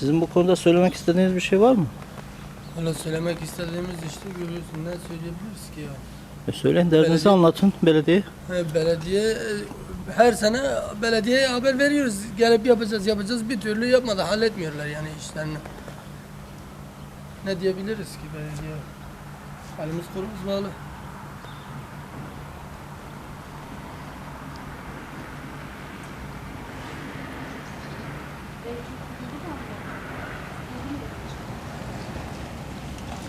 Sizin bu konuda söylemek istediğiniz bir şey var mı? Öyle söylemek istediğimiz işte görüyorsun ne söyleyebiliriz ki ya. E söyleyin derdinizi Belediye- anlatın belediye. He, belediye e, her sene belediyeye haber veriyoruz. Gelip yapacağız yapacağız bir türlü yapmadı halletmiyorlar yani işlerini. Ne diyebiliriz ki belediye? Elimiz kolumuz bağlı.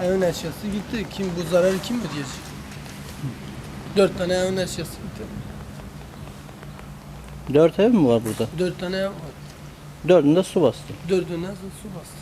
Evin eşyası gitti. Kim bu zararı kim ödeyecek? Dört tane evin eşyası gitti. Dört ev mi var burada? Dört tane ev var. Dördünde su bastı. Dördüne su bastı.